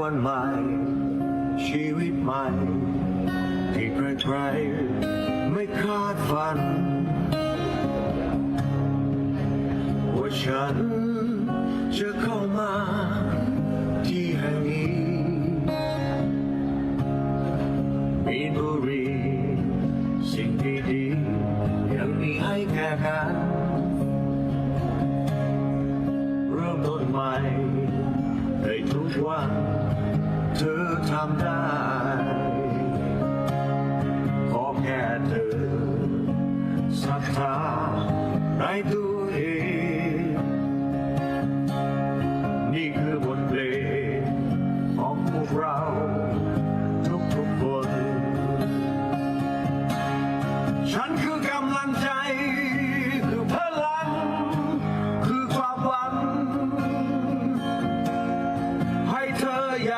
วันใหม่ชีวิตใหม่ที่ใครๆไม่คาดฝัน ว่าฉันจะเข้ามาที่แห่งนี้มีบุรีสิ่งดีๆยังมีให้แก่กัน ทุกวันเธอทำได้ขอแค่เธอศรัทธาในตัวเองนี่คือบทเพลงของพวกเราทุกทุกคน ฉันคือกำลังใจคือพลังคือความหวัง